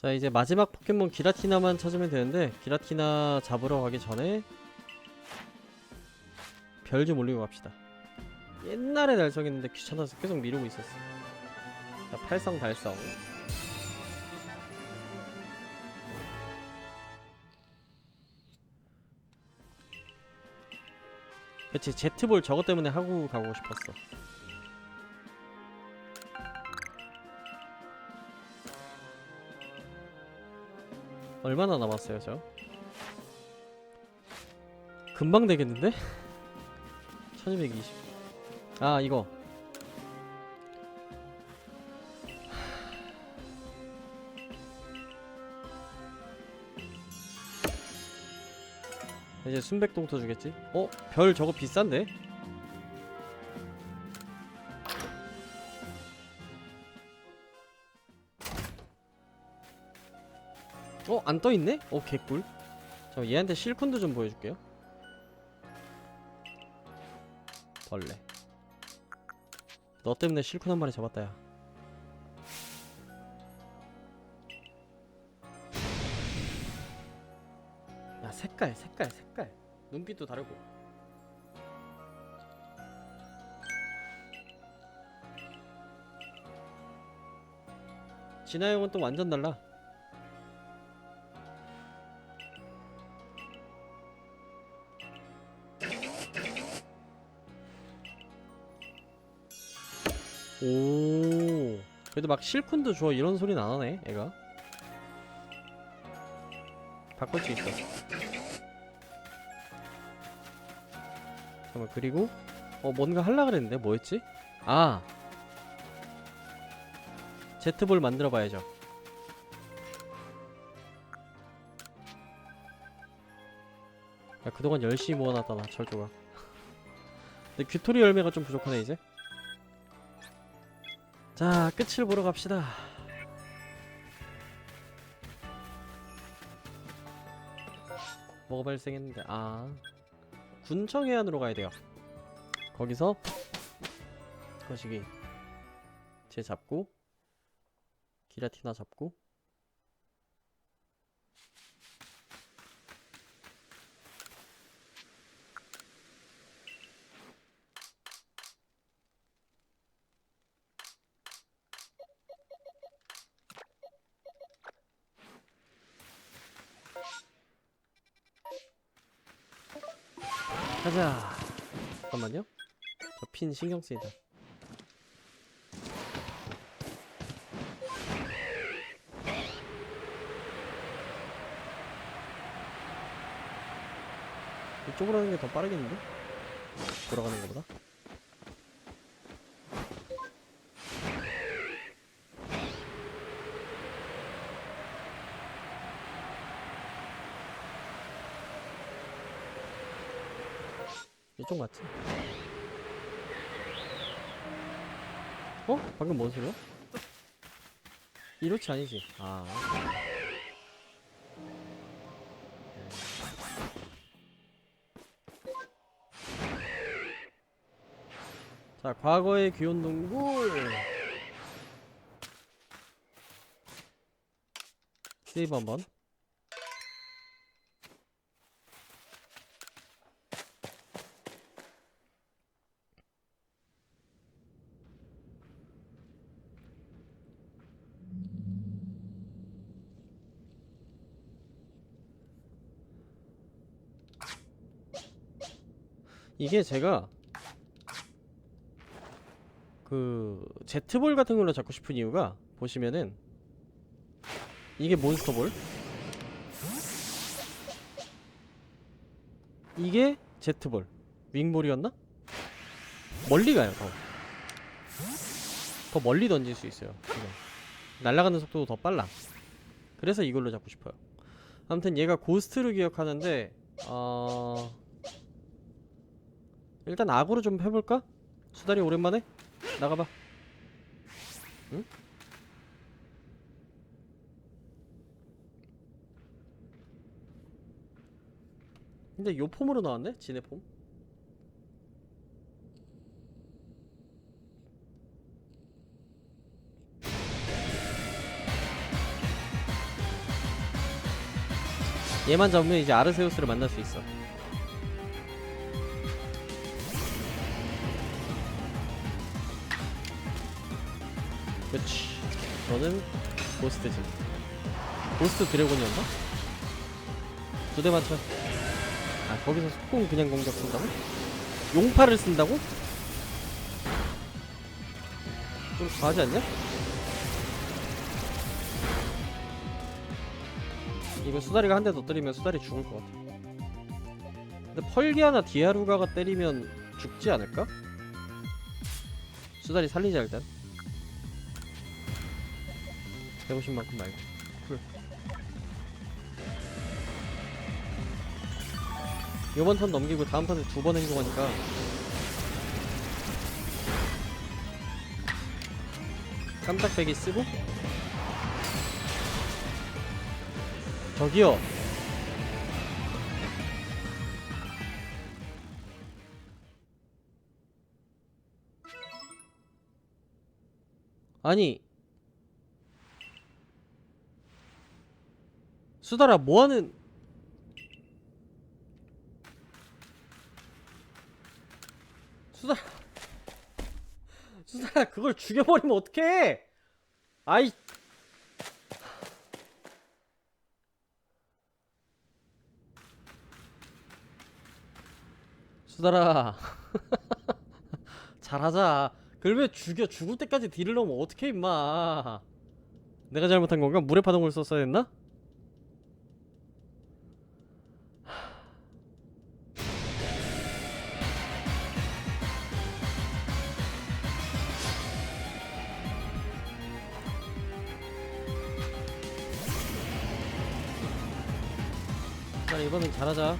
자 이제 마지막 포켓몬 기라티나만 찾으면 되는데 기라티나 잡으러 가기 전에 별 좀 올리고 갑시다. 옛날에 달성했는데 귀찮아서 계속 미루고 있었어. 자 팔성 달성. 그치 제트볼 저것 때문에 하고 가고 싶었어 얼마나 남았어요 저? 금방 되겠는데? 1220. 아 이거 이제 순백동터 주겠지? 어? 별 저거 비싼데? 안 떠있네? 어 개꿀. 저 얘한테 실쿤도 좀 보여줄게요. 벌레. 너 때문에 실컷 한 마리 잡았다 야. 야, 색깔 색깔 색깔. 눈빛도 다르고. 진화 형은 또 완전 달라 막 실쿤도 줘 이런 소리는 안 하네 애가. 바꿀 수 있어. 잠깐만 그리고? 어 뭔가 할라 그랬는데? 뭐였지? 아! 제트볼 만들어 봐야죠. 야 그동안 열심히 모아놨다 나 철조각. 근데 귀토리 열매가 좀 부족하네 이제 자, 끝을 보러 갑시다. 뭐가 발생했는데, 아. 군청 해안으로 가야 돼요. 거기서, 거시기. 쟤 잡고, 기라티나 잡고, 가자. 잠깐만요. 저 핀 신경 쓰이다. 이쪽으로 하는 게 더 빠르겠는데? 돌아가는 것보다? 이쪽 맞지? 어? 방금 뭔 소리야? 이렇지 아니지? 아. 자, 과거의 귀여운 동굴. 세이브 한 번. 이게 제가 그 제트볼 같은 걸로 잡고 싶은 이유가 보시면은 이게 몬스터볼 이게 제트볼 윙볼이었나? 멀리 가요 더. 더 멀리 던질 수 있어요. 날아가는 속도도 더 빨라 그래서 이걸로 잡고 싶어요 아무튼 얘가 고스트를 기억하는데 어... 일단 악으로 좀 해볼까? 수다리 오랜만에? 나가봐 응? 근데 요 폼으로 나왔네? 지네 폼? 얘만 잡으면 이제 아르세우스를 만날 수 있어 그렇지 너는 고스트지 고스트 드래곤이었나? 두 대 맞춰 아 거기서 속공 그냥 공격 쓴다고? 용파를 쓴다고? 좀 과하지 않냐? 이거 수다리가 한 대 더 때리면 수다리 죽을 것 같아 근데 펄기아나 디아루가가 때리면 죽지 않을까? 수다리 살리자 일단 150만큼 말고 쿨 요번 턴 넘기고 다음 턴에 두 번 행동하니까. 깜짝배기 쓰고. 저기요. 아니 수달아 뭐하는? 수달아. 수달아 그걸 죽여버리면 어떡해? 아이. 수달아. 잘하자. 그걸 왜 죽여? 죽을 때까지 딜을 넣으면 어떡해 임마. 내가 잘못한 건가? 물의 파동을 썼어야 했나? 자 이번엔 잘하자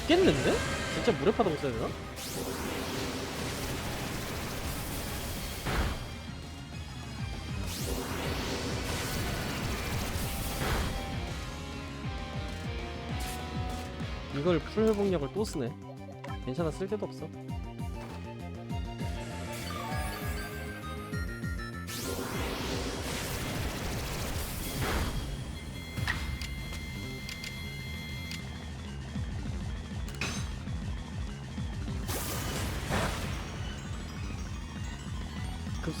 죽겠는데? 진짜 파동 써야 되나? 이걸 풀 회복약을 또 쓰네 괜찮아 쓸 데도 없어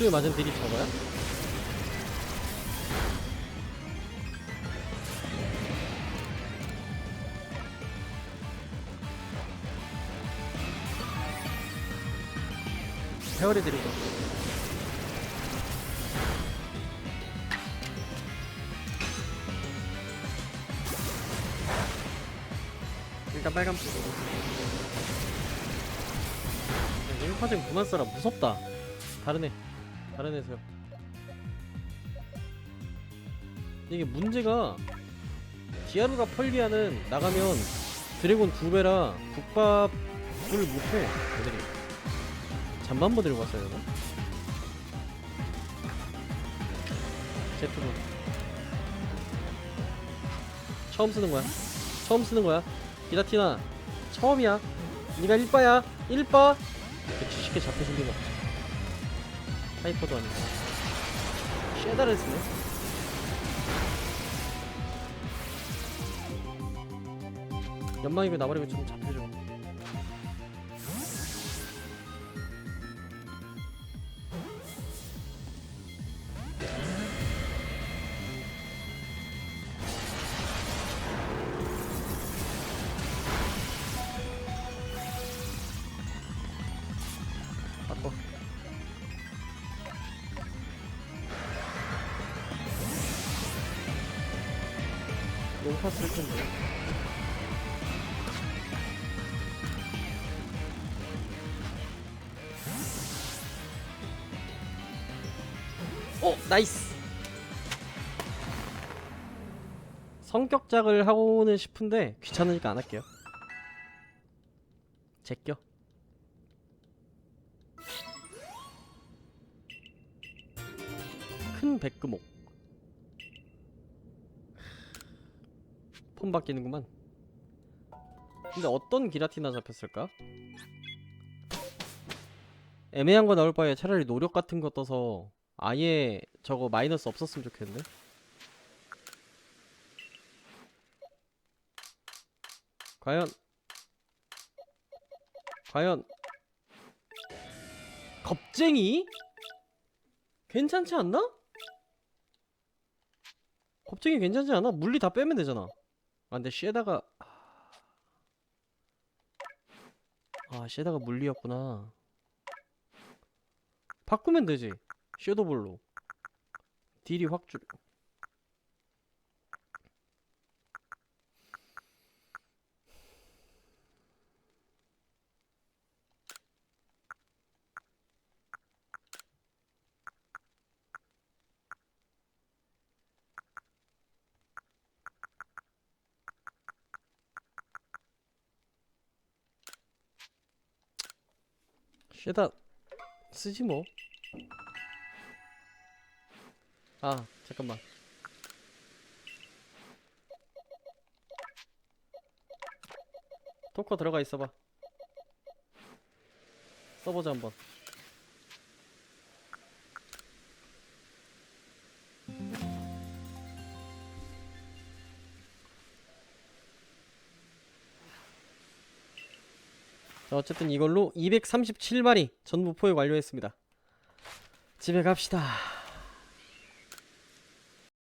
급수에 맞은 딜이 저거야? 세월이 드리고 일단 빨간 불. 일파쟁 그만 써라 무섭다. 다른 애 다른 애세요. 이게 문제가 디아루가 펄리아는 나가면 드래곤 두 배라 국밥을 못해 애들이. 잠만보 들고 왔어야 되나? 제트로 처음 쓰는 거야? 처음 쓰는 거야? 기라티나 처음이야? 니가 1바야? 1바? 그렇게 쉽게 잡혀줄 리가 없지 하이퍼도 아니고 쉐다를 쓰네. 연막이고 나버리고 좀 잡혀줘 쓸 텐데. 오 나이스. 성격작을 하고는 싶은데 귀찮으니까 안 할게요. 제껴. 큰 백금옥 폰 바뀌는구만 근데 어떤 기라티나 잡혔을까? 애매한 거 나올 바에 차라리 노력 같은 거 떠서 아예 저거 마이너스 없었으면 좋겠는데 과연 과연 겁쟁이? 괜찮지 않나? 겁쟁이 괜찮지 않아? 물리 다 빼면 되잖아 아 근데 쉐다가 아 쉐다가 물리였구나 바꾸면 되지 섀도볼로 딜이 확 줄. 쉐다 쓰지 뭐. 아 잠깐만. 토커 들어가 있어봐. 써보자 한번. 어쨌든 이걸로 237마리 전부 포획 완료했습니다. 집에 갑시다.